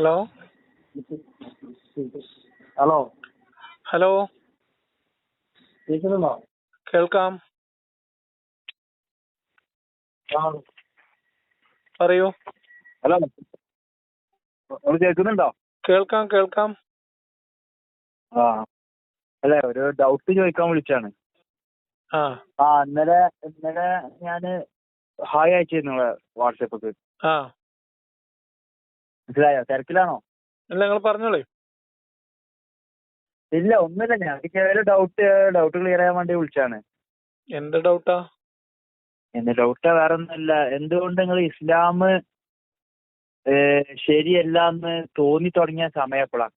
Hello? Hello? Hello? കേൾക്കുന്നുണ്ടോ? കേൾക്കാം. പറയൂ. ഹലോ? കേൾക്കുന്നുണ്ടോ? കേൾക്കാം കേൾക്കാം. ആ. അല്ല ഒരു ഡൗട്ട് ചോദിക്കാൻ വിളിച്ചാണ്. ആ. ആ ഇന്നലെ ഇന്നലെ ഞാൻ ഹായ് അയച്ചിരുന്നു വാട്സപ്പിക്ക് ആ. മനസ്സിലായോ? തിരക്കിലാണോ? അല്ല നിങ്ങൾ പറഞ്ഞോളേ. ഇല്ല ഒന്നുമില്ല. ഞാൻ ചെറിയൊരു ഡൗട്ട് ഡൗട്ട് ക്ലിയർ ചെയ്യാൻ വേണ്ടി വിളിച്ചാണ് എന്ത് ഡൗട്ടാ എന്റെ ഡൗട്ടാ വേറെ ഒന്നുമില്ല എന്തുകൊണ്ട് നിങ്ങൾ ഇസ്ലാം ശരിയല്ല എന്ന് തോന്നി തുടങ്ങിയ സമയം എപ്പോഴാണ്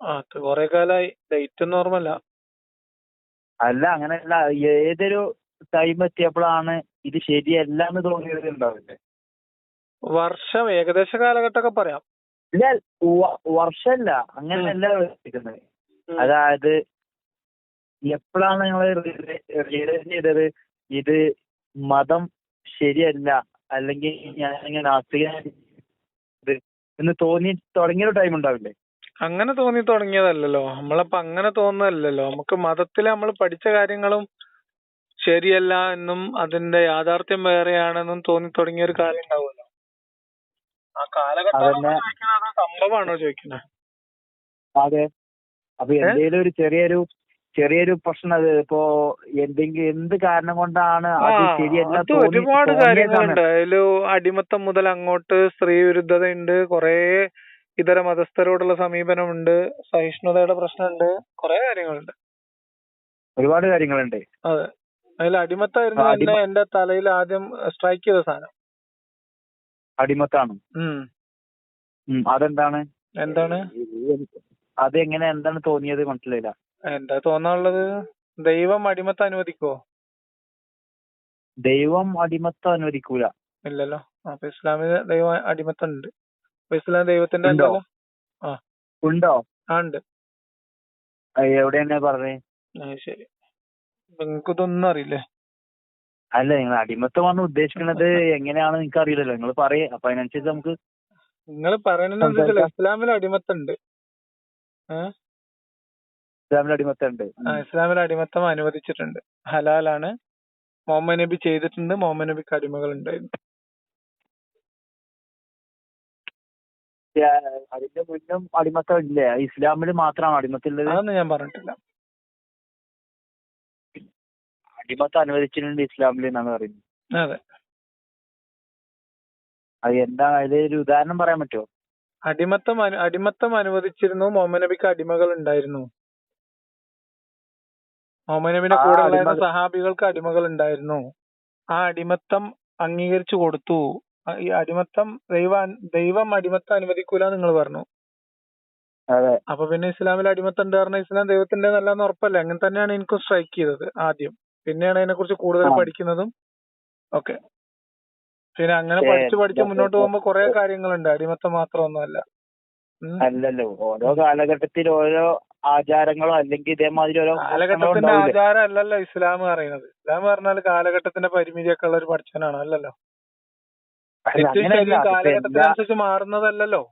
ആ അത് കുറെ കാലായി. ഡേറ്റ് ഒന്നും ഓർമ്മല്ല അല്ല അങ്ങനെയല്ല. ഏതൊരു ടൈം എത്തിയപ്പോഴാണ് ഇത് ശരിയല്ല എന്ന് തോന്നിയത് ഉണ്ടാവില്ലേ വർഷം ഏകദേശ കാലഘട്ടമൊക്കെ പറയാം. ഇല്ല വർഷല്ല വർഷമല്ല. അങ്ങനെയല്ല അതായത് എപ്പോഴാണ് നിങ്ങൾ റിയലൈസ് ചെയ്തത്? ഇത് മതം ശരിയല്ല. അല്ലെങ്കിൽ നാസ്തികനായി ഇത് എന്ന് തോന്നി തുടങ്ങിയ ഒരു ടൈം ഉണ്ടാവില്ലേ? അങ്ങനെ തോന്നി തുടങ്ങിയതല്ലല്ലോ. നമ്മളപ്പോ അങ്ങനെ തോന്നുന്നതല്ലല്ലോ. നമുക്ക് മതത്തിൽ നമ്മൾ പഠിച്ച കാര്യങ്ങളും ശരിയല്ല എന്നും അതിന്റെ യാഥാർത്ഥ്യം വേറെയാണെന്നും തോന്നി തുടങ്ങിയ ഒരു കാര്യം ഉണ്ടാവുമല്ലോ ആ കാലഘട്ടം അതന്നെ. ചോദിക്കുന്നത് സംഭവമാണോ ചോദിക്കുന്നത് അതെ. അപ്പൊ എന്തെങ്കിലും ഒരു ചെറിയൊരു ചെറിയൊരു പ്രശ്നം അത് ഇപ്പോ എന്തെങ്കിലും എന്ത് കാരണം കൊണ്ടാണ് അത് ശരിയല്ല ഒരുപാട് കാര്യങ്ങളുണ്ട്. അതിൽ അടിമത്തം മുതൽ അങ്ങോട്ട് സ്ത്രീ വിരുദ്ധതയുണ്ട് കൊറേ ഇതര മതസ്ഥരോടുള്ള സമീപനമുണ്ട് സഹിഷ്ണുതയുടെ പ്രശ്നമുണ്ട് കൊറേ കാര്യങ്ങളുണ്ട്. ഒരുപാട് കാര്യങ്ങളുണ്ട്. അതെ. അതിൽ അടിമത്തായിരുന്നു എന്റെ തലയിൽ ആദ്യം സ്ട്രൈക്ക് ചെയ്ത സാധനം. അടിമത്താണ്. അതെന്താണ്? എന്താണ്? അത് അതെങ്ങനെ എന്താണ് തോന്നിയത് മനസ്സിലായില്ല. എന്താ തോന്നാനുള്ളത്? ദൈവം അടിമത്ത അനുവദിക്കോ ദൈവം അടിമത്ത അനുവദിക്കൂല. ഇല്ലല്ലോ. അപ്പൊ ഇസ്ലാമിക ദൈവം അടിമത്തം ഉണ്ട്. അപ്പൊ ഇസ്ലാം ദൈവത്തിന്റെ ഉണ്ടോ? ആ. ഉണ്ടോ? ആ ഉണ്ട്. എവിടെയാണ് പറഞ്ഞത് ശരി. നിങ്ങൾക്ക് ഇതൊന്നും അറിയില്ലേ? അല്ല നിങ്ങൾ അടിമത്തമാണ് ഉദ്ദേശിക്കുന്നത് എങ്ങനെയാണ് നിങ്ങൾക്ക് അറിയില്ലല്ലോ നിങ്ങൾ പറയേ അപ്പൊ അതിനനുസരിച്ച് നമുക്ക് നിങ്ങൾ പറയുന്നതിനനുസരിച്ചല്ല ഇസ്ലാമിൽ അടിമത്തുണ്ട് ഇസ്ലാമിൽ അടിമത്തുണ്ട് ഇസ്ലാമിൽ അടിമത്തം അനുവദിച്ചിട്ടുണ്ട്. ഹലാലാണ്. മുഹമ്മദ് നബി ചെയ്തിട്ടുണ്ട്. മുഹമ്മദ് നബിക്ക് അടിമകൾ ഉണ്ടായിരുന്നു അതിന്റെ മുന്നും അടിമത്തം ഇല്ലേ ഇസ്ലാമിൽ മാത്രമാണ് അടിമത്തം ഉള്ളത് അതൊന്നും ഞാൻ പറഞ്ഞിട്ടില്ല. അടിമത്തം അനുവദിച്ചിട്ടുണ്ട് ഇസ്ലാമിൽ എന്നാണ് പറയുന്നത്. അതെ. അത് എന്താ ഒരു ഉദാഹരണം പറയാൻ പറ്റുമോ? അടിമത്തം അടിമത്തം അനുവദിച്ചിരുന്നു. മുഹമ്മദ് നബിക്ക് അടിമകൾ ഉണ്ടായിരുന്നു. മുഹമ്മദ് നബിന്റെ കൂടെ ഉണ്ടായിരുന്ന സഹാബികൾക്ക് അടിമകൾ ഉണ്ടായിരുന്നു. ആ അടിമത്തം അംഗീകരിച്ചു കൊടുത്തു. ഈ അടിമത്തം ദൈവ ദൈവം അടിമത്തം അനുവദിക്കൂല നിങ്ങൾ പറഞ്ഞു. അതെ. അപ്പൊ പിന്നെ ഇസ്ലാമിൽ അടിമത്തം ഉണ്ട് പറഞ്ഞ ഇസ്ലാം ദൈവത്തിന്റെ നല്ലതെന്ന് ഉറപ്പല്ലേ? അങ്ങനെ തന്നെയാണ് എനിക്കും സ്ട്രൈക്ക് ചെയ്തത് ആദ്യം. പിന്നെയാണ് അതിനെ കുറിച്ച് കൂടുതൽ. പഠിക്കുന്നതും. ഒക്കെ പിന്നെ അങ്ങനെ പഠിച്ച് പഠിച്ച് മുന്നോട്ട് പോകുമ്പോ കുറെ കാര്യങ്ങളുണ്ട്. അടിമത്തം മാത്രമൊന്നുമല്ല. അല്ലല്ലോ. ഓരോ കാലഘട്ടത്തിൽ ഓരോ ആചാരങ്ങളോ അല്ലെങ്കിൽ ഇതേമാതിരി ഓരോ കാലഘട്ടത്തിന്റെ? ആചാരം അല്ലല്ലോ ഇസ്ലാം പറയുന്നത്. ഇസ്ലാം പറഞ്ഞാൽ കാലഘട്ടത്തിന്റെ പരിമിതിയൊക്കെ ഉള്ള ഒരു പഠിച്ചനാണ് അല്ലല്ലോ. കാലഘട്ടത്തിനനുസരിച്ച് മാറുന്നതല്ലല്ലോ.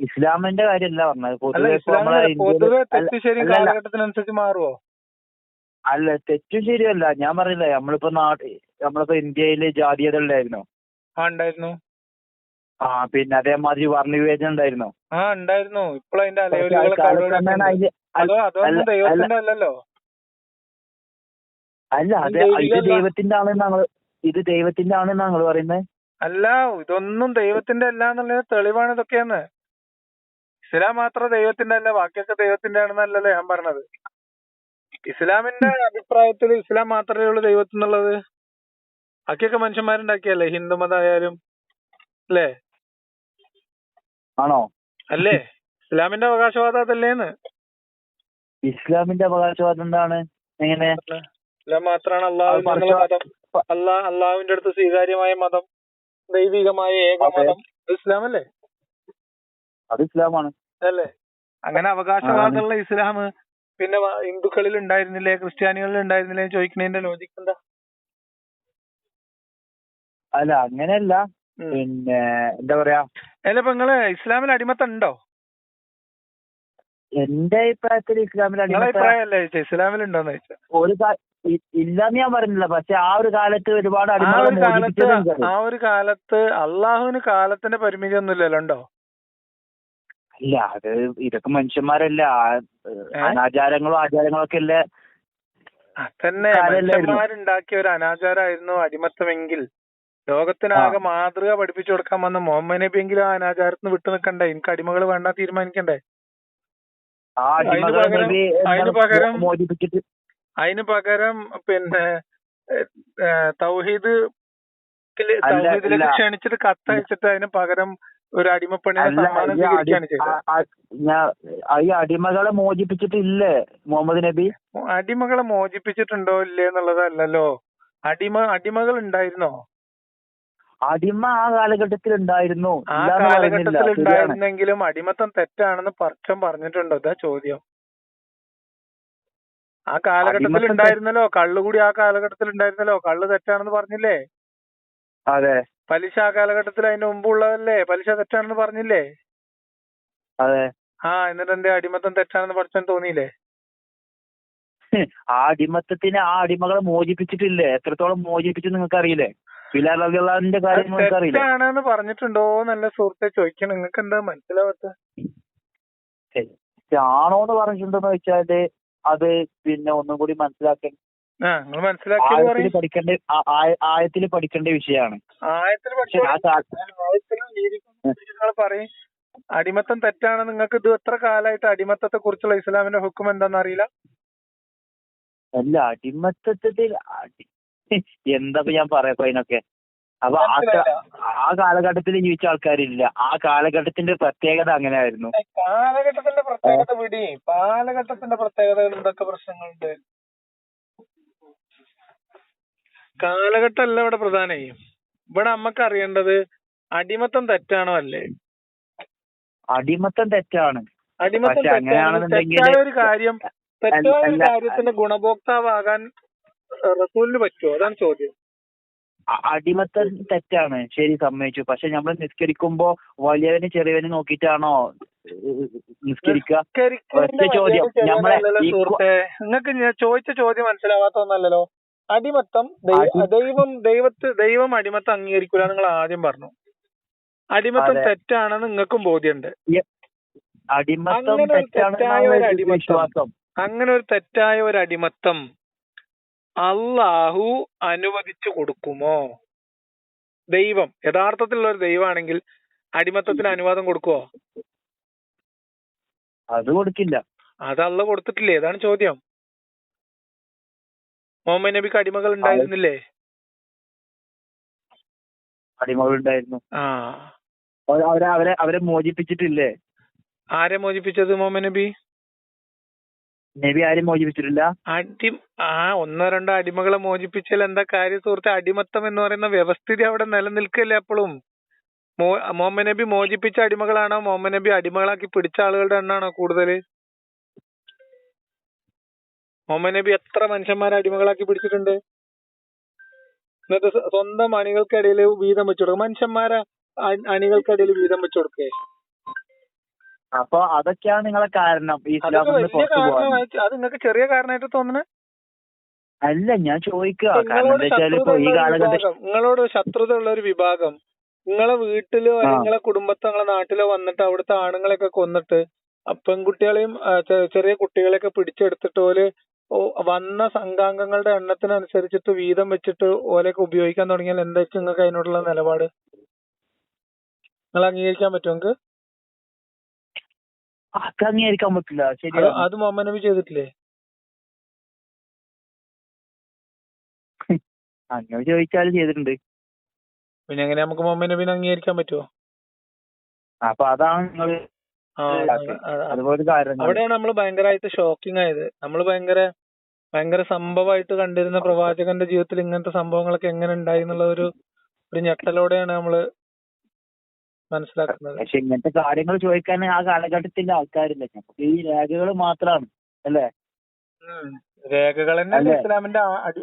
ഇസ്ലാമിന്റെ കാര്യമല്ല പറഞ്ഞത്. പൊതുവെ കാലഘട്ടത്തിനനുസരിച്ച് മാറുവോ? അല്ല തെറ്റും ശരിയല്ല. ഞാൻ പറഞ്ഞില്ലേ നമ്മളിപ്പോ നാട് നമ്മളിപ്പോ ഇന്ത്യയിൽ ജാതീയത ഉണ്ടായിരുന്നോ? ആ ഉണ്ടായിരുന്നു. ആ പിന്നെ അതേമാതിരി വർണവിവേചനം ഉണ്ടായിരുന്നോ? ആ ഉണ്ടായിരുന്നു. ഇപ്പോൾ അതിന്റെ അലയൊലികളൊക്കെ അതോ അതൊന്നും അല്ല- ദൈവത്തിന്റെ അല്ലല്ലോ? അല്ല ഇത് അത് ഇത്. ദൈവത്തിന്റെ ആണ് ഞങ്ങൾ ഇത് ദൈവത്തിന്റെ ആണ് ഞങ്ങൾ പറയുന്നത് അല്ല ഇതൊന്നും ദൈവത്തിന്റെ അല്ല എന്നുള്ളതിന് തെളിവാണ് ഇതൊക്കെയെന്ന്. ഇസ്ലാം മാത്രം ദൈവത്തിന്റെ അല്ല ബാക്കിയൊക്കെ ദൈവത്തിന്റെ ആണെന്നല്ലല്ലോ ഞാൻ പറഞ്ഞത്. ഇസ്ലാമിന്റെ അഭിപ്രായത്തിൽ ഇസ്ലാം മാത്രമേ ഉള്ളൂ ദൈവത്തിൽ എന്നുള്ളത് ബാക്കിയൊക്കെ മനുഷ്യന്മാരുണ്ടാക്കിയല്ലേ? ഹിന്ദു മതമായാലും അല്ലേ? ആണോ? അല്ലേ? ഇസ്ലാമിന്റെ അവകാശവാദം അതല്ലേന്ന്? ഇസ്ലാമിന്റെ അവകാശവാദം എന്താണ്? എങ്ങനെ? ഇസ്ലാം മാത്രമാണ് അള്ളാഹു മതം. അള്ളാ അള്ളാഹുവിന്റെ അടുത്ത് സ്വീകാര്യമായ മതം ദൈവികമായ ഏക മതം. ഇസ്ലാം അല്ലേ അത് ഇസ്ലാമാണ്. അല്ലേ? അങ്ങനെ അവകാശവാദമുള്ള ഇസ്ലാം പിന്നെ ഹിന്ദുക്കളിൽ ഉണ്ടായിരുന്നില്ലേ ക്രിസ്ത്യാനികളിൽ ഉണ്ടായിരുന്നില്ലേ ചോദിക്കുന്നതിന്റെ ലോജിക് എന്താ? അല്ല അങ്ങനെയല്ല. പിന്നെ എന്താ പറയാ? അല്ല ഇപ്പൊ നിങ്ങൾ ഇസ്ലാമിൽ അടിമത്തം ഉണ്ടോ എന്റെ അഭിപ്രായത്തിൽ ഇസ്ലാമിൽ അടിമത്തല്ലേ അഭിപ്രായമല്ലേ ഇസ്ലാമിൽ ഉണ്ടോന്ന് ചോദിച്ചത് ഒരു ഇല്ലെന്ന് ഞാൻ പറഞ്ഞില്ല. പക്ഷെ ആ ഒരു കാലത്ത് ഒരുപാട് ആ ഒരു കാലത്ത് ആ ഒരു കാലത്ത് അള്ളാഹുവിന് കാലത്തിന്റെ പരിമിതി ഒന്നുമില്ലല്ലോ ഉണ്ടോ? ഇല്ല അത് ഇതൊക്കെ മനുഷ്യന്മാരല്ല. ആ-? അനാചാരങ്ങളും ആചാരങ്ങളും ഒക്കെ അല്ലേ അതന്നെ. മനുഷ്യന്മാരുണ്ടാക്കിയ ഒരു അനാചാരമായിരുന്നു അടിമത്തമെങ്കിൽ. ലോകത്തിനാകെ മാതൃക പഠിപ്പിച്ചു കൊടുക്കാൻ വന്ന മുഹമ്മദ് നബി എങ്കിലും ആ അനാചാരത്തിന് വിട്ടു നിൽക്കണ്ടേ? എനിക്ക് അടിമകൾ വേണ്ട തീരുമാനിക്കണ്ടേ? അതിന് പകരം- അതിന് പകരം- പിന്നെ തൗഹീദ് തൗഹീദിലേക്ക്. ക്ഷണിച്ചിട്ട് കത്തയച്ചിട്ട് അതിന് പകരം ഒരു ഈ അടിമകളെ മോചിപ്പിച്ചിട്ടില്ലേ മുഹമ്മദ് നബി? അടിമകളെ മോചിപ്പിച്ചിട്ടുണ്ടോ ഇല്ലേ എന്നുള്ളതല്ലല്ലോ. അടിമ അടിമകൾ ഉണ്ടായിരുന്നോ അടിമ ആ കാലഘട്ടത്തിൽ ഉണ്ടായിരുന്നു ആ കാലഘട്ടത്തിൽ ഉണ്ടായിരുന്നെങ്കിലും അടിമത്തം തെറ്റാണെന്ന് പർച്ചം പറഞ്ഞിട്ടുണ്ടോ? ഇതാ ചോദ്യം. ആ കാലഘട്ടത്തിൽ ഉണ്ടായിരുന്നല്ലോ കള്ളുകൂടി ആ കാലഘട്ടത്തിൽ ഉണ്ടായിരുന്നല്ലോ കള്ള് തെറ്റാണെന്ന് പറഞ്ഞില്ലേ? അതെ. പലിശ ആ കാലഘട്ടത്തിൽ അതിന് മുമ്പുള്ളതല്ലേ? പലിശ തെറ്റാണെന്ന് പറഞ്ഞില്ലേ? അതെ. ആ എന്നിട്ട് എന്റെ അടിമത്തം തെറ്റാണെന്ന് പഠിച്ചാൻ തോന്നിയില്ലേ? ആ അടിമത്തത്തിന് ആ അടിമകളെ മോചിപ്പിച്ചിട്ടില്ലേ? എത്രത്തോളം മോചിപ്പിച്ചു നിങ്ങൾക്ക് അറിയില്ലേ അത് കാര്യം നിങ്ങൾക്ക് അറിയില്ലേ തെറ്റാണെന്ന് പറഞ്ഞിട്ടുണ്ടോ നല്ല സുഹൃത്തെ ചോദിക്കണം. നിങ്ങൾക്ക് എന്താ മനസ്സിലാവാത്ത? ആണോന്ന് പറഞ്ഞിട്ടുണ്ടെന്ന് വെച്ചാൽ അത് പിന്നെ ഒന്നും കൂടി മനസ്സിലാക്കാൻ ആ നിങ്ങൾ മനസ്സിലാക്കിയത് ആയത്തിൽ പറയും പഠിക്കേണ്ട ആയത്തിൽ പഠിക്കേണ്ട വിഷയമാണ്. അടിമത്തം തെറ്റാണ് നിങ്ങൾക്ക് ഇത് എത്ര കാലമായിട്ട് അടിമത്തത്തെ കുറിച്ചുള്ള ഇസ്ലാമിന്റെ ഹുക്കും എന്താണെന്ന് അറിയില്ല? അല്ല അടിമത്തത്തിൽ അടി- എന്താ ഞാൻ പറയാ അതിനൊക്കെ? അപ്പൊ ആ കാലഘട്ടത്തിൽ ജീവിച്ച ആൾക്കാരില്ല. ആ കാലഘട്ടത്തിന്റെ പ്രത്യേകത അങ്ങനെയായിരുന്നു. കാലഘട്ടത്തിന്റെ പ്രത്യേകത വിടി. കാലഘട്ടത്തിന്റെ പ്രത്യേകതകൾ എന്തൊക്കെ പ്രശ്നങ്ങളുണ്ട്? കാലഘട്ടമല്ല ഇവിടെ പ്രധാനേ. ഇവിടെ നമ്മക്ക് അറിയേണ്ടത് അടിമത്തം തെറ്റാണോ അല്ലേ? അടിമത്തം തെറ്റാണ്. അടിമത്തം തെറ്റായ ഒരു കാര്യം തെറ്റായ ഒരു കാര്യത്തിന്റെ ഗുണഭോക്താവാകാൻ റസൂലിന് പറ്റുമോ? അതാണ് ചോദ്യം. അടിമത്തം തെറ്റാണ്. ശരി സമ്മതിച്ചു. പക്ഷെ നമ്മൾ നിസ്കരിക്കുമ്പോ വലിയവന് ചെറിയവന് നോക്കിയിട്ടാണോ നിസ്കരിക്കുക? ചോദ്യം. ഞമ്മളെ ഈ കു- നിങ്ങൾക്ക് ഞാൻ ചോദിച്ച ചോദ്യം മനസ്സിലാവാത്തൊന്നല്ലല്ലോ അടിമത്തം ദൈവം ദൈവത്തെ ദൈവം അടിമത്തം അംഗീകരിക്കൂല നിങ്ങൾ ആദ്യം പറഞ്ഞു. അടിമത്തം തെറ്റാണെന്ന് നിങ്ങൾക്കും ബോധ്യമുണ്ട്. അങ്ങനെ ഒരു തെറ്റായ ഒരു അടിമത്തം. അങ്ങനെ ഒരു തെറ്റായ ഒരു അടിമത്തം അള്ളാഹു അനുവദിച്ചു കൊടുക്കുമോ? ദൈവം യഥാർത്ഥത്തിലുള്ള ഒരു ദൈവമാണെങ്കിൽ അടിമത്തത്തിന് അനുവാദം കൊടുക്കുവോ? അത് കൊടുക്കില്ല. അത് അള്ള കൊടുത്തിട്ടില്ലേ? ഇതാണ് ചോദ്യം. മുഹമ്മദ് നബിക്ക് അടിമകൾ ഉണ്ടായിരുന്നില്ലേ? അടിമകളുണ്ടായിരുന്നു ആ. അവരെ അവരെ അവരെ മോചിപ്പിച്ചിട്ടില്ലേ? ആരെ മോചിപ്പിച്ചത് മുഹമ്മദ് നബി? നബി ആരും മോചിപ്പിച്ചിട്ടില്ല? അടി ആ ഒന്നോ രണ്ടോ അടിമകളെ മോചിപ്പിച്ചാൽ എന്താ കാര്യ സുഹൃത്തെ? അടിമത്തം എന്ന് പറയുന്ന വ്യവസ്ഥിതി അവിടെ നിലനിൽക്കല്ലേ അപ്പോഴും? മുഹമ്മദ് നബി മോചിപ്പിച്ച അടിമകളാണോ? മുഹമ്മദ് നബി അടിമകളാക്കി പിടിച്ച ആളുകളുടെ എണ്ണാണോ കൂടുതൽ? മുഹമ്മദ് നബി എത്ര മനുഷ്യന്മാരെ അടിമകളാക്കി പിടിച്ചിട്ടുണ്ട്? എന്നിട്ട് സ്വ- സ്വന്തം അണികൾക്കിടയിൽ വീതം വെച്ചു കൊടുക്കുക മനുഷ്യന്മാരെ അണികൾക്കിടയിൽ വീതം വെച്ചു കൊടുക്കേ. അപ്പൊ അതൊക്കെയാണ് നിങ്ങളെ കാരണം അത് നിങ്ങൾക്ക് ചെറിയ കാരണമായിട്ട് തോന്നുന്നത് അല്ല ഞാൻ ചോദിക്കുക നിങ്ങളോട് ശത്രുത ഉള്ള ഒരു വിഭാഗം. നിങ്ങളെ വീട്ടിലോ. നിങ്ങളെ കുടുംബത്തോ നിങ്ങളെ നാട്ടിലോ വന്നിട്ട് അവിടുത്തെ ആണുങ്ങളെയൊക്കെ കൊന്നിട്ട് പെൺകുട്ടികളെയും ചെറിയ കുട്ടികളെയൊക്കെ പിടിച്ചെടുത്തിട്ട് ഓൽ വന്ന സംഘാംഗങ്ങളുടെ എണ്ണത്തിനനുസരിച്ചിട്ട് വീതം വെച്ചിട്ട് ഓലൊക്കെ ഉപയോഗിക്കാൻ തുടങ്ങിയാൽ എന്തായിരിക്കും നിങ്ങൾക്ക് അതിനോടുള്ള നിലപാട്? നിങ്ങൾ അംഗീകരിക്കാൻ പറ്റുമോ നിങ്ങൾക്ക്? അത് അംഗീകരിക്കാൻ പറ്റില്ല അത് അത് മുഹമ്മദ് നബി ചെയ്തിട്ടില്ലേ? അങ്ങനെ ചോദിച്ചാൽ ചെയ്തിട്ടുണ്ട്. പിന്നെ എങ്ങനെ നമുക്ക് മുഹമ്മദ് നബിനെ അംഗീകരിക്കാൻ പറ്റുമോ അപ്പൊ അതാണ്. അതുപോലെ അവിടെയാണ് നമ്മൾ ഭയങ്കരമായിട്ട് ഷോക്കിംഗ് ആയത്. നമ്മൾ ഭയങ്കര ഭയങ്കര സംഭവമായിട്ട് കണ്ടിരുന്ന പ്രവാചകന്റെ ജീവിതത്തിൽ ഇങ്ങനത്തെ സംഭവങ്ങളൊക്കെ എങ്ങനെ ഉണ്ടായി എന്നുള്ള ഒരു ഒരു ഞെട്ടലോടെയാണ് നമ്മൾ മനസ്സിലാക്കുന്നത്. പക്ഷെ ഇങ്ങനത്തെ കാര്യങ്ങൾ ചോദിക്കാൻ ആ കാലഘട്ടത്തിന്റെ ആൾക്കാരില്ല. ഈ രേഖകൾ മാത്രമാണ് അല്ലേ? രേഖകൾ തന്നെ ഇസ്ലാമിന്റെ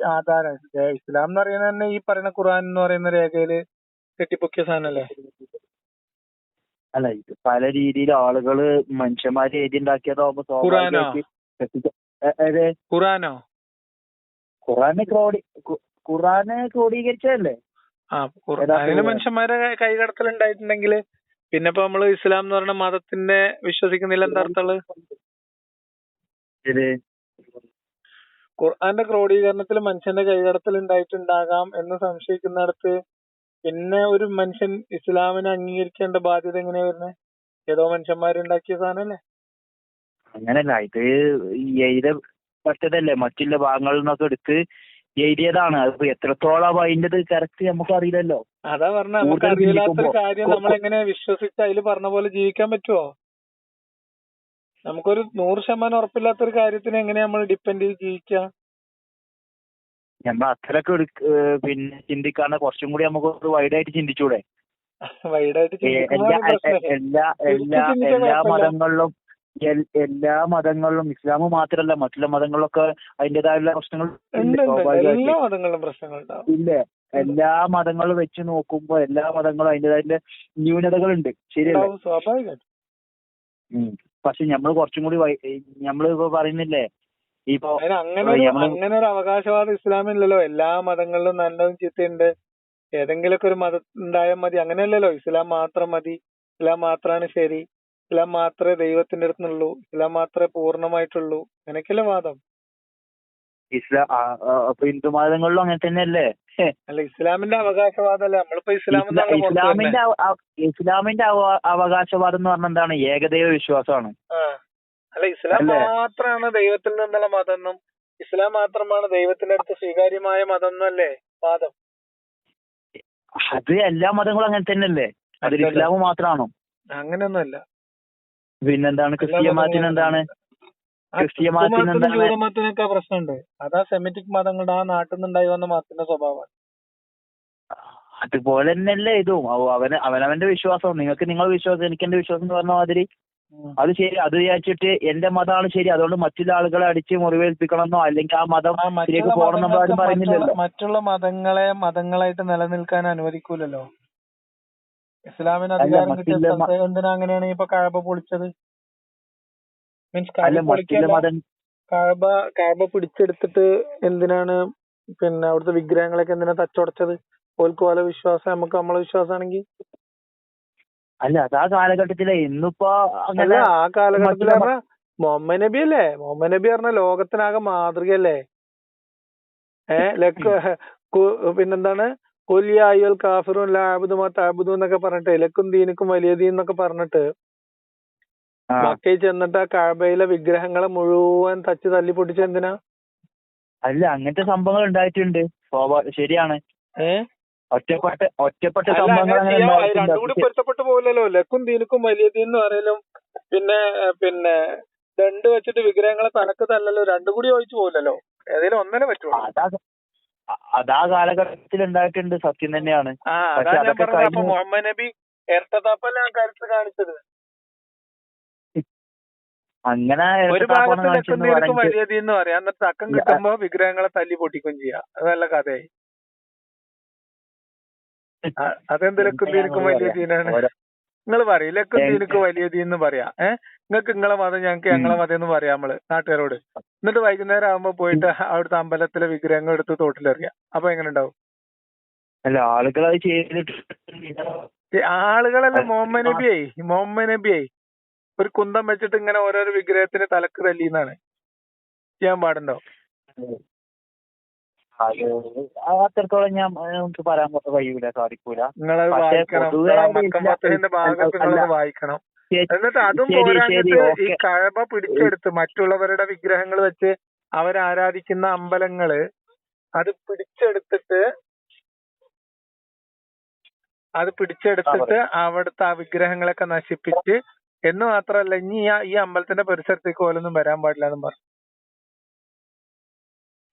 ആധാരം. ഇസ്ലാം എന്ന് പറയുന്നത് തന്നെ ഈ പറയുന്ന ഖുർആൻ എന്ന് പറയുന്ന രേഖയിൽ കെട്ടിപ്പൊക്കിയ സാധനല്ലേ അല്ല ഇത് പല രീതിയിൽ ആളുകൾ മനുഷ്യന്മാര് എഴുതി ഉണ്ടാക്കിയതാവുമ്പോ ഖുറാനോ? ഖുറാനോ ക്രോഡി ഖുറാനെ ക്രോഡീകരിച്ചതല്ലേ? ആ അതിന്? മനുഷ്യന്മാരെ കൈകടത്തൽ ഉണ്ടായിട്ടുണ്ടെങ്കിൽ പിന്നെ ഇപ്പൊ നമ്മൾ ഇസ്ലാം എന്ന് പറയുന്ന മതത്തിന്റെ വിശ്വസിക്കുന്നില്ല എന്താ അർത്ഥമുള്ളത്? ഖുർആന്റെ ക്രോഡീകരണത്തിൽ മനുഷ്യന്റെ കൈകടത്തൽ ഉണ്ടായിട്ടുണ്ടാകാം എന്ന് സംശയിക്കുന്നിടത്ത് പിന്നെ ഒരു മനുഷ്യൻ ഇസ്ലാമിനെ അംഗീകരിക്കേണ്ട ബാധ്യത എങ്ങനെയാ വരുന്നത് ഏതോ മനുഷ്യന്മാരുണ്ടാക്കിയ സാധനല്ലേ അങ്ങനല്ല ഇത് എയ്ത പറ്റതല്ലേ മറ്റുള്ള ഭാഗങ്ങളിൽ നിന്നൊക്കെ എടുത്ത് എഴുതിയതാണ്. അതിപ്പോ എത്രത്തോളം അതിന്റെത് കറക്റ്റ് നമുക്ക് അറിയില്ലല്ലോ. അതാ പറഞ്ഞ നമുക്ക് കൂടുതൽ അറിയില്ലാത്തൊരു കാര്യം നമ്മൾ എങ്ങനെ വിശ്വസിച്ച് അതിൽ പറഞ്ഞ പോലെ ജീവിക്കാൻ പറ്റുമോ നമുക്കൊരു നൂറ് ശതമാനം ഉറപ്പില്ലാത്തൊരു കാര്യത്തിന് എങ്ങനെ നമ്മൾ ഡിപ്പെൻഡ് ചെയ്ത് ജീവിക്കാം? നമ്മൾ അത്രയൊക്കെ പിന്നെ ചിന്തിക്കാണ്ട് കുറച്ചും കൂടി നമുക്ക് ഒരു വൈഡായിട്ട് ചിന്തിച്ചൂടെ? വൈഡ് ആയിട്ട് എല്ലാ എല്ലാ എല്ലാ. മതങ്ങളിലും എല്ലാ മതങ്ങളിലും ഇസ്ലാം മാത്രമല്ല മറ്റുള്ള മതങ്ങളിലൊക്കെ അതിന്റേതായുള്ള പ്രശ്നങ്ങൾ എല്ലാ മതങ്ങളിലും പ്രശ്നങ്ങളുണ്ടാവും ഇല്ലേ. എല്ലാ മതങ്ങളും വെച്ച് നോക്കുമ്പോ എല്ലാ മതങ്ങളും അതിന്റേതായിട്ടുള്ള ന്യൂനതകളുണ്ട്. ശരിയല്ലേ? പക്ഷെ നമ്മൾ കുറച്ചും കൂടി നമ്മൾ ഇപ്പൊ പറയുന്നില്ലേ? ഇപ്പൊ അങ്ങനെ ഒരു നമ്മൾ അങ്ങനെ ഒരു അവകാശവാദം ഇസ്ലാമില്ലല്ലോ. എല്ലാ മതങ്ങളിലും നല്ലതും ചീത്തയുണ്ട്. ഏതെങ്കിലുമൊക്കെ ഒരു മതം ഉണ്ടായാൽ മതി. അങ്ങനെയല്ലല്ലോ. ഇസ്ലാം മാത്രം മതി. ഇസ്ലാം മാത്രമാണ് ശരി. ഇസ്ലാം മാത്രമേ ദൈവത്തിന്റെ അടുത്തുള്ളൂ ഇസ്ലാം മാത്രമേ പൂർണമായിട്ടുള്ളൂ. അങ്ങനെയൊക്കെയല്ലേ വാദം? ഇസ്ലാം അപ്പൊ ഹിന്ദു അങ്ങനെ തന്നെയല്ലേ? അല്ല ഇസ്ലാമിന്റെ അവകാശവാദമല്ല. നമ്മളിപ്പോ ഇസ്ലാം ഇസ്ലാമിന്റെ ഇസ്ലാമിന്റെ അവകാശവാദം എന്ന് പറഞ്ഞ എന്താണ്? ഏകദൈവ വിശ്വാസമാണ്. അല്ല ഇസ്ലാം മാത്രമാണ് ദൈവത്തിൽ നിന്നുള്ള മതം എന്നും ഇസ്ലാം മാത്രമാണ് ദൈവത്തിന്റെ അടുത്ത് സ്വീകാര്യമായ മതം എന്നല്ലേ വാദം? അത് എല്ലാ മതങ്ങളും അങ്ങനെ തന്നെയല്ലേ? അതിൽ. ഇസ്ലാം മാത്രമാണോ? അങ്ങനെയൊന്നുമല്ല. പിന്നെന്താണ്? ക്രിസ്ത്യൻ മതത്തിന് എന്താണ്? ക്രിസ്തീയ മതത്തിന് എന്താണ്? ജൂതമതത്തിനൊക്കെ പ്രശ്നമുണ്ട്. അതാ സെമിറ്റിക് മതങ്ങളുടെ ആ നാട്ടിൽ നിന്നുണ്ടായി വന്ന മതത്തിന്റെ സ്വഭാവമാണ്. അതുപോലെ തന്നെയല്ലേ ഇതും. അവ- അവന് അവനവന്റെ വിശ്വാസം. നിങ്ങൾക്ക് നിങ്ങളുടെ വിശ്വാസം എനിക്ക് എന്റെ വിശ്വാസം എന്ന് പറഞ്ഞ മാതിരി അത് ശരി അത് വിചാരിച്ചിട്ട് എന്റെ മതമാണ് ശരി. അതുകൊണ്ട് മറ്റുള്ള ആളുകളെ അടിച്ച് മുറിവേൽപ്പിക്കണമെന്നോ അല്ലെങ്കിൽ ആ മതം പോകണം നമ്മൾ ആരും പറയുന്നില്ലല്ലോ. മറ്റുള്ള മതങ്ങളെ മതങ്ങളായിട്ട് നിലനിൽക്കാൻ അനുവദിക്കൂലല്ലോ. ഇസ്ലാമിന് അധികാരം കിട്ടിയ സ്ഥലത്ത് എന്തിനാ അങ്ങനെയാണ് ഇപ്പൊ കഴബ പൊളിച്ചത്? മീൻസ് കഅബ കഴബ കഅബ കഴബ കഴബ പിടിച്ചെടുത്തിട്ട് എന്തിനാണ് പിന്നെ അവിടുത്തെ വിഗ്രഹങ്ങളൊക്കെ എന്തിനാ തച്ചുടച്ചത്? ഓൽക്ക് പോലെ വിശ്വാസം നമുക്ക് നമ്മളെ വിശ്വാസമാണെങ്കിൽ? അല്ല അത് ആ കാലഘട്ടത്തിലെ ഇന്നിപ്പോ അല്ല ആ കാലഘട്ടത്തിൽ പറഞ്ഞ മുഹമ്മദ് നബി അല്ലേ? മുഹമ്മദ് നബി പറഞ്ഞ ലോകത്തിനാകെ മാതൃകയല്ലേ? ഏഹ് ലക്ക പിന്നെന്താണ്? കൊല്ലിയ അയ്യൽ കാഫിറും ലാബുദുമാ താബുദു എന്നൊക്കെ പറഞ്ഞിട്ട് ഇലക്കും ദീനിക്കും വലിയ ദീൻ എന്നൊക്കെ പറഞ്ഞിട്ട് മക്കയിൽ ചെന്നിട്ട് ആ കഴബയിലെ വിഗ്രഹങ്ങളെ മുഴുവൻ തച്ച് തല്ലി പൊട്ടിച്ച എന്തിനാ? അല്ല അങ്ങനത്തെ സംഭവങ്ങൾ ഉണ്ടായിട്ടുണ്ട്. ശരിയാണ്. ഒറ്റപ്പെട്ട ഒറ്റപ്പെട്ട സംഭവങ്ങൾ രണ്ടും കൂടി പൊരുത്തപ്പെട്ടു പോകില്ലല്ലോ ലക്കും ദീനുക്കും വലിയ ദീൻ എന്ന് പറയലും. പിന്നെ പിന്നെ രണ്ട് വെച്ചിട്ട് വിഗ്രഹങ്ങളെ തലക്ക് തല്ലല്ലോ രണ്ടും കൂടി ഒഴിച്ചു പോകില്ലല്ലോ ഏതെങ്കിലും ഒന്നേ പറ്റുള്ളൂ. അതാ ആ കാലഘട്ടത്തിൽ ഉണ്ടായിട്ടുണ്ട് സത്യം തന്നെയാണ്. ആ പക്ഷെ അതൊക്കെ കഴിഞ്ഞു. മുഹമ്മദ് നബി ആ കാണിച്ചത്. അങ്ങനെ ഒരു ഭാഗത്ത് കാണിച്ചെന്ന് ലക്കും വലിയ എന്ന് പറയാം. എന്നിട്ട് തക്കം കിട്ടുമ്പോ വിഗ്രഹങ്ങളെ തല്ലി പൊട്ടിക്കും ചെയ്യാം അതല്ല കഥയായി. അതെന്ത് ലക്കും ദീനിക്കും വലിയ ദീനാണ് ഓരോ- നിങ്ങൾ പറയും ലക്കും ഏ- വലിയ എന്ന് പറയാ. ഏഹ് നിങ്ങൾക്ക് നിങ്ങളെ മതം ഞങ്ങൾക്ക് ഞങ്ങളെ മതം എന്ന് പറയാം നമ്മൾ നാട്ടുകാരോട്. എന്നിട്ട് വൈകുന്നേരം ആകുമ്പോ പോയിട്ട് അവിടുത്തെ അമ്പലത്തിലെ വിഗ്രഹങ്ങൾ എടുത്ത് തോട്ടിലെറിയാം. അപ്പൊ എങ്ങനെ ഉണ്ടാവും? അല്ല ആളുകൾ അത് ചെയ്തിട്ട് ആളുകളല്ല മുഹമ്മദ് നബിയേ മുഹമ്മദ് നബിയേ. ഒരു കുന്തം വെച്ചിട്ട് ഇങ്ങനെ ഓരോരോ വിഗ്രഹത്തിന് തലക്ക് തല്ലിന്നാണ് ചെയ്യാൻ പാടുണ്ടോ അത് അത്രത്തോളം ഞാൻ നമുക്ക് പറയാൻ കഴിയൂല സാധിക്കൂല. നിങ്ങളത് വായിക്കണം. ഭാഗത്ത് നിങ്ങളത് വായിക്കണം. എന്നിട്ട് അതും പോരാഞ്ഞിട്ട് ഈ. കഴബ പിടിച്ചെടുത്ത് മറ്റുള്ളവരുടെ വിഗ്രഹങ്ങൾ വെച്ച് അവരാരാധിക്കുന്ന അമ്പലങ്ങൾ അത് പിടിച്ചെടുത്തിട്ട് അത് പിടിച്ചെടുത്തിട്ട് അവിടുത്തെ ആ വിഗ്രഹങ്ങളൊക്കെ നശിപ്പിച്ച് എന്ന് മാത്രല്ല ഇനി ഈ ഈ അമ്പലത്തിന്റെ പരിസരത്തേക്ക് പോലൊന്നും വരാൻ പാടില്ല എന്നും പറഞ്ഞു.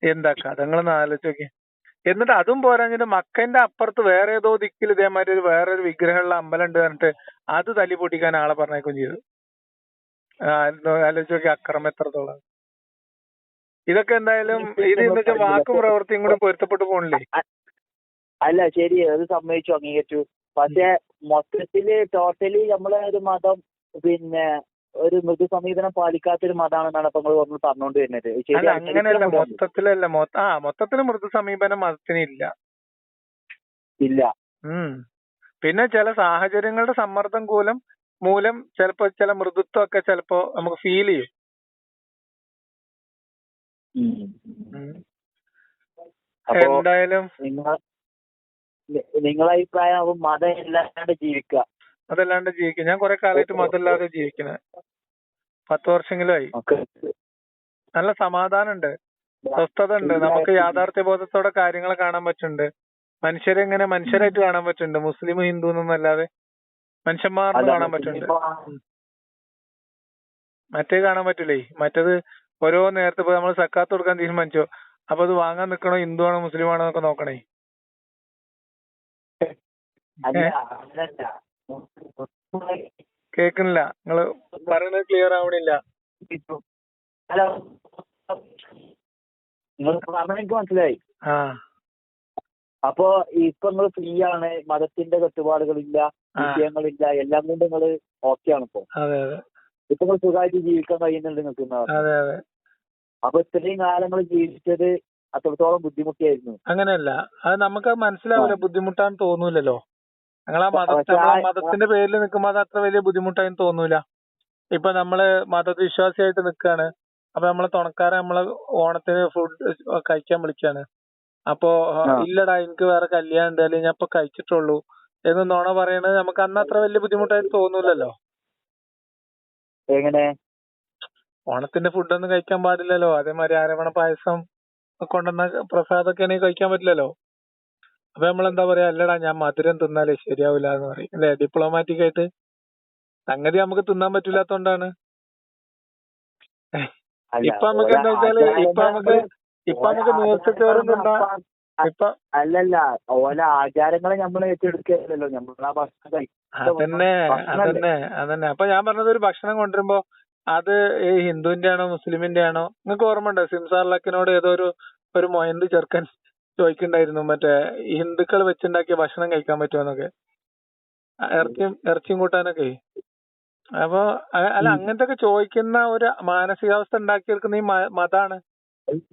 എന്താ കഥ നിങ്ങളൊന്ന് ആലോചിച്ച് നോക്കി എന്നിട്ട് അതും പോരാഞ്ഞിട്ട് മക്കന്റെ അപ്പുറത്ത് വേറെ ഏതോ ദിക്കിൽ ഇതേമാതിരി ഒരു വേറൊരു വിഗ്രഹമുള്ള അമ്പലം ഉണ്ട് പറഞ്ഞിട്ട് അത് തല്ലി പൊട്ടിക്കാൻ ആളെ പറഞ്ഞേക്കും ചെയ്തു. ആലോചിച്ച് നോക്കി അക്രമം എത്രത്തോളം. ഇതൊക്കെ എന്തായാലും ഇത് എന്ന് വെച്ചാൽ വാക്കും പ്രവൃത്തിയും കൂടെ പൊരുത്തപ്പെട്ടു പോണില്ലേ? അല്ല ശരി അത് സമ്മതിച്ചു അംഗീകരിച്ചു. പക്ഷെ മൊത്തത്തിൽ ടോട്ടലി നമ്മളെ ഒരു മതം പിന്നെ ഒരു മൃദു സമീപനം പാലിക്കാത്ത ഒരു മതമാണെന്നാണ് ഇപ്പൊ നിങ്ങൾ നമ്മൾ പറഞ്ഞുകൊണ്ട് വരുന്നത് അങ്ങനെയല്ല മൊത്തത്തിലല്ല മൊത്ത ആ മൊത്തത്തിൽ മൃദു സമീപനം മതത്തിന് ഇല്ല പിന്നെ ചില സാഹചര്യങ്ങളുടെ സമ്മർദ്ദം മൂലം മൂലം ചിലപ്പോ ചില മൃദുത്വം ഒക്കെ ചിലപ്പോ നമുക്ക് ഫീൽ ചെയ്യും. എന്തായാലും നിങ്ങളെ അഭിപ്രായം മതം ഇല്ലാണ്ട് ജീവിക്കുക അതല്ലാണ്ട് ജീവിക്കും ഞാൻ കുറെ കാലമായിട്ട് മതമില്ലാതെ ജീവിക്കണ. പത്ത് വർഷങ്ങളായി. ഒക്കെ നല്ല സമാധാനം ഉണ്ട് സ്വസ്ഥത ഉണ്ട് നമുക്ക് യാഥാർത്ഥ്യ ബോധത്തോടെ കാര്യങ്ങൾ കാണാൻ പറ്റുന്നുണ്ട്. മനുഷ്യരെ എങ്ങനെ മനുഷ്യരായിട്ട് കാണാൻ പറ്റുന്നുണ്ട്. മുസ്ലിം ഹിന്ദു എന്നല്ലാതെ മനുഷ്യന്മാർന്ന് കാണാൻ പറ്റുന്നുണ്ട്. മറ്റേ കാണാൻ പറ്റൂലേ മറ്റേത് ഓരോ നേരത്തെ പോയി നമ്മൾ സക്കാത്ത് കൊടുക്കാൻ തീരുമാനിച്ചോ? അപ്പൊ അത് വാങ്ങാൻ നിക്കണോ? ഹിന്ദു ആണോ മുസ്ലിം ആണോ എന്നൊക്കെ നോക്കണേ ഏ? നിങ്ങൾ പറയുന്നത് ക്ലിയർ ആവണില്ല. ഹലോ. നിങ്ങൾ പറഞ്ഞ എനിക്ക് മനസ്സിലായി. അപ്പോ ഇപ്പൊ നിങ്ങൾ ഫ്രീ ആണ്. മതത്തിന്റെ കെട്ടുപാടുകളില്ല. വിഷയങ്ങളില്ല എല്ലാം കൊണ്ട് നിങ്ങൾ ഓക്കെ ആണ് ഇപ്പൊ. ഇപ്പൊ നിങ്ങൾ സുഖമായിട്ട് ജീവിക്കാൻ കഴിയുന്നുണ്ട് നിങ്ങൾക്ക് അപ്പൊ ഇത്രയും കാലങ്ങൾ ജീവിച്ചത് അത്രത്തോളം ബുദ്ധിമുട്ടിയായിരുന്നു. അങ്ങനെയല്ല. അത് നമുക്ക് മനസ്സിലാവില്ല. ബുദ്ധിമുട്ടാന്ന് തോന്നൂലല്ലോ. ഞങ്ങൾ മതത്തെ ആ മതത്തിന്റെ പേരിൽ നിൽക്കുമ്പോ അത് അത്ര വലിയ ബുദ്ധിമുട്ടായി തോന്നൂല. ഇപ്പൊ നമ്മൾ മതവിശ്വാസിയായിട്ട് നിൽക്കാണ് അപ്പൊ നമ്മളെ തുണക്കാരെ നമ്മളെ ഓണത്തിന് ഫുഡ് കഴിക്കാൻ വിളിക്കാണ്. അപ്പോ. ഇല്ലടാ എനിക്ക് വേറെ കല്യാണം ഉണ്ട്. അല്ലെങ്കിൽ ഞാൻ ഇപ്പൊ കഴിച്ചിട്ടുള്ളൂ. എന്ന് നോണ പറയണത് നമുക്ക് അന്ന് അത്ര വലിയ ബുദ്ധിമുട്ടായിട്ട് തോന്നൂലല്ലോ. എങ്ങനെ? ഓണത്തിന്റെ ഫുഡൊന്നും കഴിക്കാൻ പാടില്ലല്ലോ. അതേമാതിരി അരവണ പായസം കൊണ്ടുവന്ന പ്രസാദമൊക്കെ ആണെങ്കിൽ കഴിക്കാൻ പറ്റില്ലല്ലോ. അപ്പൊ നമ്മൾ എന്താ പറയാ അല്ലടാ ഞാൻ മധുരം തിന്നാലേ ശരിയാവില്ല എന്ന് പറയും. അല്ലെ? ഡിപ്ലോമാറ്റിക് ആയിട്ട് സംഗതി നമുക്ക് തിന്നാൻ പറ്റില്ലാത്തോണ്ടാണ്. ഇപ്പൊ നമുക്ക് എന്താ വെച്ചാൽ ഇപ്പൊ നമുക്ക് ഇപ്പൊ നമുക്ക് നേർച്ചച്ചോറും തിന്നാ ഇപ്പൊ അല്ലല്ല ഓല ആചാരങ്ങളെ നമ്മൾ ഏറ്റെടുക്കുകയല്ലോ നമ്മൾ ആ ഭക്ഷണം അതന്നെ? അതന്നെ അതന്നെ. അപ്പൊ ഞാൻ പറഞ്ഞത് ഒരു ഭക്ഷണം കൊണ്ടുവരുമ്പോ അത് ഈ ഹിന്ദുവിന്റെ ആണോ മുസ്ലിമിന്റെ ആണോ നിങ്ങൾക്ക് ഓർമ്മ ഉണ്ടോ സിംസാർ ലക്കിനോട് ഏതോ ഒരു ഒരു മൊയന്ത് ചെറുക്കൻ ചോദിക്കണ്ടായിരുന്നു മറ്റേ ഹിന്ദുക്കൾ വെച്ചുണ്ടാക്കിയ ഭക്ഷണം കഴിക്കാൻ പറ്റുമെന്നൊക്കെ ഇറച്ചിയും ഇറച്ചിയും കൂട്ടാനൊക്കെ. അപ്പൊ അല്ല അങ്ങനത്തെ ഒക്കെ ചോദിക്കുന്ന ഒരു മാനസികാവസ്ഥ ഉണ്ടാക്കിയെടുക്കുന്ന ഈ മതാണ്.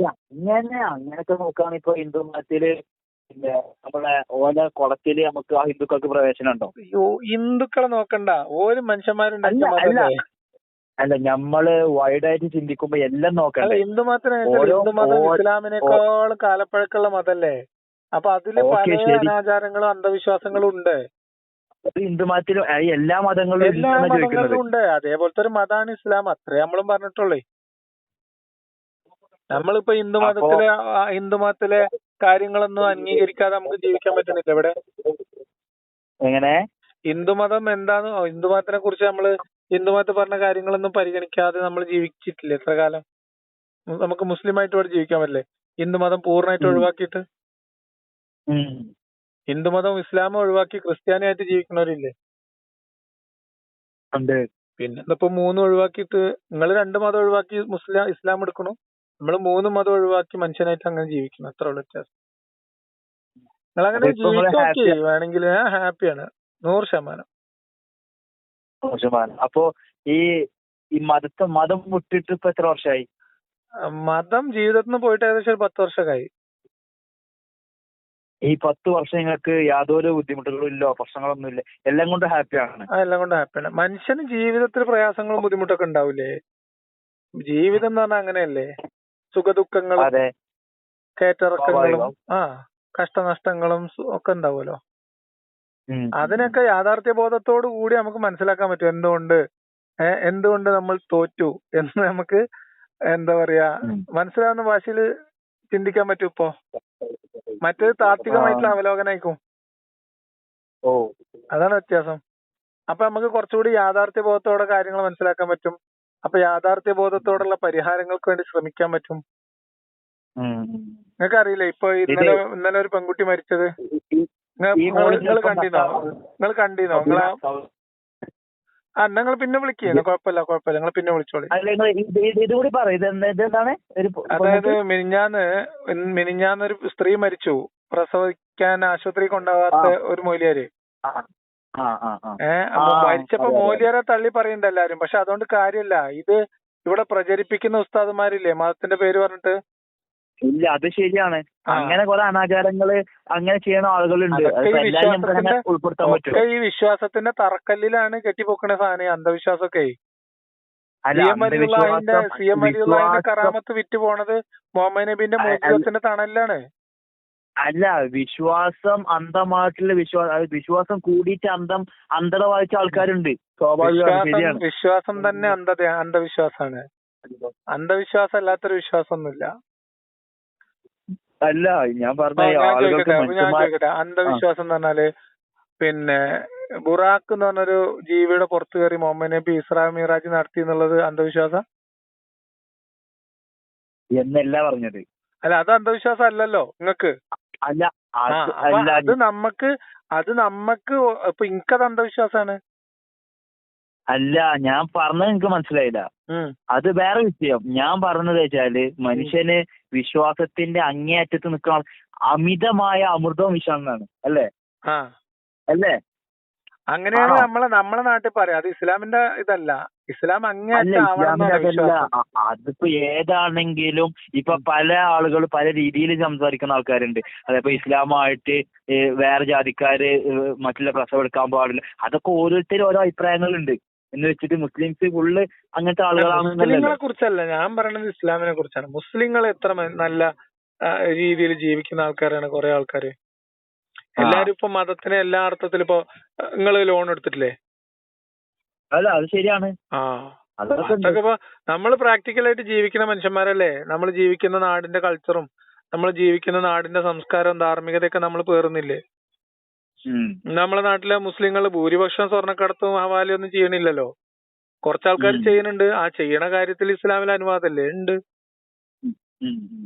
അങ്ങനെ അങ്ങനൊക്കെ നോക്കുകയാണെങ്കിൽ ഇപ്പൊ ഹിന്ദു മതത്തിൽ നമ്മളെ ഓല കുളത്തിൽ നമുക്ക് ആ ഹിന്ദുക്കൾക്ക് പ്രവേശനം ഉണ്ടോ? ഹിന്ദുക്കളെ നോക്കണ്ട. ഓരോ മനുഷ്യന്മാരുണ്ടാക്കിയ അല്ല, നമ്മൾ വൈഡായിട്ട് ചിന്തിക്കുമ്പോ എല്ലാം നോക്കണ്ടേ ഹിന്ദു ഹിന്ദു മതം ഓ- ഇസ്ലാമിനേക്കാളും കാലപ്പഴക്കമുള്ള മതല്ലേ? അപ്പൊ അതിൽ പല. അനാചാരങ്ങളും അന്ധവിശ്വാസങ്ങളും ഉണ്ട്. ഹിന്ദു മതത്തിലും എല്ലാ മതങ്ങളിലും എല്ലാ മതങ്ങളിലും ഉണ്ട്. അതേപോലത്തെ ഒരു മതമാണ് ഇസ്ലാം. അത്രേ നമ്മളും പറഞ്ഞിട്ടുള്ളേ. നമ്മളിപ്പോ ഹിന്ദു അപ്പോ- മതത്തിലെ ഹിന്ദു മതത്തിലെ കാര്യങ്ങളൊന്നും അംഗീകരിക്കാതെ നമുക്ക് ജീവിക്കാൻ പറ്റുന്നില്ല. ഇവിടെ എങ്ങനെ? ഹിന്ദുമതം എന്താന്ന് ഹിന്ദുമതത്തിനെ കുറിച്ച് നമ്മൾ ഹിന്ദുമതത്തിൽ പറഞ്ഞ കാര്യങ്ങളൊന്നും പരിഗണിക്കാതെ നമ്മൾ ജീവിച്ചിട്ടില്ലേ എത്ര കാലം? നമുക്ക് നമുക്ക് മുസ്ലിമായിട്ട് ഇവിടെ ജീവിക്കാൻ പറ്റില്ലേ? ഹിന്ദുമതം പൂർണമായിട്ട്. ഒഴിവാക്കിയിട്ട്? ഹിന്ദു ഹിന്ദുമതം ഇസ്ലാമും ഒഴിവാക്കി ക്രിസ്ത്യാനിയായിട്ട് ജീവിക്കുന്നവരില്ലേ? പിന്നെ ഇന്നിപ്പോ മൂന്ന് ഒഴിവാക്കിയിട്ട് നിങ്ങൾ രണ്ട് മതം ഒഴിവാക്കി മുസ്ലിം ഇസ്ലാം എടുക്കണു. നമ്മൾ മൂന്ന് മതം ഒഴിവാക്കി മനുഷ്യനായിട്ട് അങ്ങനെ ജീവിക്കണം. അത്ര ഉള്ള വ്യത്യാസം. നിങ്ങൾ അങ്ങനെ happy വേണമെങ്കിൽ ഞാൻ ഹാപ്പിയാണ് നൂറ് ശതമാനം. മോശമാണ് അപ്പോ ഈ ഈ മതത്തെ മതം വിട്ടിട്ട് ഇപ്പൊ എത്ര വർഷമായി മതം ജീവിതത്തിൽ നിന്ന് പോയിട്ട് ഏകദേശം ഒരു പത്ത് വർഷമായി ഈ പത്ത് വർഷം നിങ്ങൾക്ക് യാതൊരു ബുദ്ധിമുട്ടുകളും ഇല്ല പ്രശ്നങ്ങളൊന്നും ഇല്ല. എല്ലാം കൊണ്ട് ഹാപ്പിയാണ് എല്ലാം കൊണ്ട് ഹാപ്പിയാണ് മനുഷ്യന് ജീവിതത്തിൽ പ്രയാസങ്ങളും ബുദ്ധിമുട്ടൊക്കെ ഉണ്ടാവില്ലേ ജീവിതം എന്ന് പറഞ്ഞാൽ അങ്ങനെയല്ലേ? സുഖദുഃഖങ്ങളും അതെ. കയറ്റിറക്കങ്ങളും ആ കഷ്ടനഷ്ടങ്ങളും സു- ഒക്കെ ഉണ്ടാവുമല്ലോ. അതിനൊക്കെ യാഥാർത്ഥ്യ ബോധത്തോടു കൂടി നമുക്ക് മനസ്സിലാക്കാൻ പറ്റും എന്തുകൊണ്ട് എന്തുകൊണ്ട് നമ്മൾ തോറ്റു എന്ന് നമുക്ക് എന്താ പറയാ. മനസ്സിലാവുന്ന ഭാഷയിൽ ചിന്തിക്കാൻ പറ്റും ഇപ്പോ. മറ്റേത് താത്വികമായിട്ടുള്ള അവലോകനായിക്കും ഓ. അതാണ് വ്യത്യാസം. അപ്പൊ നമുക്ക് കുറച്ചുകൂടി യാഥാർത്ഥ്യ ബോധത്തോടെ കാര്യങ്ങൾ മനസ്സിലാക്കാൻ പറ്റും. അപ്പൊ യാഥാർത്ഥ്യ ബോധത്തോടുള്ള പരിഹാരങ്ങൾക്ക് വേണ്ടി ശ്രമിക്കാൻ പറ്റും. നിങ്ങൾക്കറിയില്ലേ നിങ്ങൾക്ക് അറിയില്ലേ ഇപ്പൊ ഇന്നലെ ഇന്നലെ ഒരു പെൺകുട്ടി മരിച്ചത്. നിങ്ങൾ കണ്ടിന്നോ? നിങ്ങൾ കണ്ടിന്നോ? ആ നിങ്ങൾ പിന്നെ വിളിക്കുക കുഴപ്പമില്ല കുഴപ്പമില്ല. നിങ്ങൾ പിന്നെ വിളിച്ചോളി. അതായത് മിനിഞ്ഞാന്ന് മിനിഞ്ഞാന്ന് ഒരു സ്ത്രീ മരിച്ചു. പ്രസവിക്കാൻ ആശുപത്രി കൊണ്ടാവാത്ത ഒരു മൊയിലിയാര്. ഏഹ് അപ്പൊ മരിച്ചപ്പോ. മോലിയാരെ തള്ളി പറയുന്നുണ്ട് എല്ലാരും. പക്ഷെ അതുകൊണ്ട് കാര്യമില്ല. ഇത് ഇവിടെ പ്രചരിപ്പിക്കുന്ന ഉസ്താദുമാരില്ലേ? മതത്തിന്റെ പേര് പറഞ്ഞിട്ട് ഇല്ല അത് ശരിയാണ്. അങ്ങനെ കുറെ അനാചാരങ്ങൾ അങ്ങനെ ചെയ്യണ ആളുകളുണ്ട്. ഈ വിശ്വാസത്തിന്റെ- ഉൾപ്പെടുത്താൻ ഒക്കെ ഈ വിശ്വാസത്തിന്റെ തറക്കല്ലിലാണ് കെട്ടിപ്പൊക്കണ സാധനം അന്ധവിശ്വാസമൊക്കെ. സി എം കറാമത്ത് വിറ്റ് പോണത് മുഹമ്മദ് നബിന്റെ. തണലിലാണ്. അല്ല വിശ്വാസം അന്ധമായിട്ടുള്ള വിശ്വാസം വിശ്വാസം കൂടിയിട്ട് അന്ധം അന്ധത വായിച്ച ആൾക്കാരുണ്ട്. സ്വാഭാവികമാണ് വിശ്വാസം തന്നെ അന്ധത അന്ധവിശ്വാസാണ് അന്ധവിശ്വാസം അല്ലാത്തൊരു വിശ്വാസമൊന്നുമില്ല. അല്ല ഞാൻ പറഞ്ഞത് പറഞ്ഞ ആളുകൾക്ക് മനുഷ്യന്മാർ അന്ധവിശ്വാസം എന്ന് പറഞ്ഞാൽ പിന്നെ ബുറാഖ് എന്ന് പറഞ്ഞൊരു ജീവിയുടെ പുറത്ത് കയറി മുഹമ്മദ് നബി ഇസ്രാ മിറാജ് നടത്തി എന്നുള്ളത് അന്ധവിശ്വാസം? എന്നല്ല പറഞ്ഞത്. അല്ല അത് അന്ധവിശ്വാസം അല്ലല്ലോ നിങ്ങക്ക് അല്ല അത് നമുക്ക് അത് നമ്മക്ക് ഇപ്പൊ എനിക്കത് അന്ധവിശ്വാസാണ്. അല്ല ഞാൻ പറഞ്ഞത് നിങ്ങക്ക് മനസ്സിലായില്ല. അത് വേറെ വിഷയം. ഞാൻ പറഞ്ഞത് വെച്ചാൽ മനുഷ്യന് വിശ്വാസത്തിന്റെ അങ്ങേയറ്റത്ത് നിൽക്കുന്ന അമിതമായ അമൃതവും എന്നാണ്. അല്ലേ? അല്ലേ? അങ്ങനെയാണ് നമ്മളെ നമ്മളെ നാട്ടിൽ പറയാം. അത് ഇസ്ലാമിന്റെ ഇതല്ല. ഇസ്ലാം അങ്ങേയറ്റം അതിപ്പോ ഏതാണെങ്കിലും ഇപ്പൊ പല ആളുകൾ പല രീതിയിൽ സംസാരിക്കുന്ന ആൾക്കാരുണ്ട്. അതിപ്പോ ഇസ്ലാമായിട്ട് വേറെ ജാതിക്കാര് മറ്റുള്ള പ്രസവം എടുക്കാൻ പാടില്ല. അതൊക്കെ ഓരോരുത്തരും ഓരോ അഭിപ്രായങ്ങളുണ്ട്. എന്ന് വെച്ചിട്ട് മുസ്ലിംസ് ഫുള്ള് അങ്ങനത്തെ ആളുകളാണ് മുസ്ലിങ്ങളെ കുറിച്ചല്ല ഞാൻ പറയുന്നത് ഇസ്ലാമിനെ കുറിച്ചാണ്. മുസ്ലിങ്ങൾ എത്ര നല്ല രീതിയിൽ ജീവിക്കുന്ന ആൾക്കാരാണ് കുറെ ആൾക്കാര്. എല്ലാരും ഇപ്പൊ മതത്തിനെ എല്ലാ അർത്ഥത്തിലും ഇപ്പൊ നിങ്ങൾ ലോൺ എടുത്തിട്ടില്ലേ? അല്ല അത് ശരിയാണ്. ആ. അതൊക്കെ ഇപ്പൊ നമ്മൾ പ്രാക്ടിക്കലായിട്ട് ജീവിക്കുന്ന മനുഷ്യന്മാരല്ലേ? നമ്മൾ ജീവിക്കുന്ന നാടിന്റെ കൾച്ചറും നമ്മൾ ജീവിക്കുന്ന നാടിന്റെ സംസ്കാരവും ധാർമ്മികതയൊക്കെ നമ്മൾ പേറുന്നില്ലേ. നമ്മളെ നാട്ടിലെ മുസ്ലിങ്ങൾ ഭൂരിപക്ഷം സ്വർണക്കടത്തും ഹവാലയും ഒന്നും ചെയ്യണില്ലല്ലോ കുറച്ച് ആൾക്കാർ ഉം. ചെയ്യുന്നുണ്ട്. ആ ചെയ്യണ കാര്യത്തിൽ ഇസ്ലാമിൽ അനുവാദമല്ലേ? ഉണ്ട്.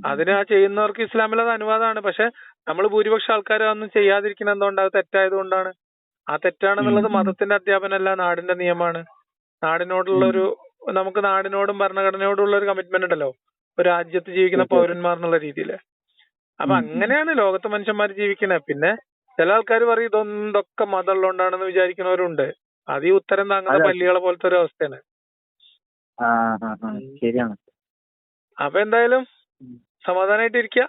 അതിന് ആ ചെയ്യുന്നവർക്ക് ഇസ്ലാമിൽ അത് അനുവാദമാണ്. പക്ഷെ നമ്മൾ ഭൂരിപക്ഷം ആൾക്കാർ അതൊന്നും ചെയ്യാതിരിക്കുന്ന എന്തുകൊണ്ട്? അത് തെറ്റായത് കൊണ്ടാണ് ആ തെറ്റാണെന്നുള്ളത് മതത്തിന്റെ അധ്യാപനമല്ല നാടിന്റെ നിയമമാണ്. നാടിനോടുള്ള ഒരു നമുക്ക് നാടിനോടും ഭരണഘടനയോടുള്ള ഒരു കമ്മിറ്റ്മെന്റ് ഉണ്ടല്ലോ. ഒരു രാജ്യത്ത് ജീവിക്കുന്ന. പൗരന്മാർ എന്നുള്ള രീതിയിൽ അപ്പൊ. അങ്ങനെയാണ് ലോകത്ത് മനുഷ്യന്മാർ ജീവിക്കുന്നത് പിന്നെ ചില ആൾക്കാർ പറയും ഇതൊന്നും ഇതൊക്കെ മതമുള്ളതുകൊണ്ടാണെന്ന് വിചാരിക്കുന്നവരുണ്ട് അത് ഈ ഉത്തരം താങ്ങുന്ന. പല്ലികളെ പോലത്തെ ഒരു അവസ്ഥയാണ്. ശരിയാണ്. അപ്പൊ എന്തായാലും സമാധാനായിട്ട് ഇരിക്ക.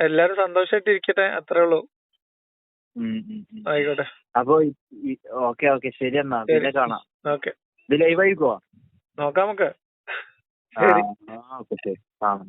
എല്ലാരും സന്തോഷമായിട്ട് ഇരിക്കട്ടെ അത്രേ ഉള്ളൂ. ആയിക്കോട്ടെ. അപ്പൊ ഓക്കെ ഓക്കെ. ശരി എന്നാ. പിന്നെ കാണാം. ഓക്കെ. ഇത് ലൈവ് ആയിക്കോ നോക്കാം നമുക്ക്. ശരി. ഓക്കെ ശരി. കാണാം.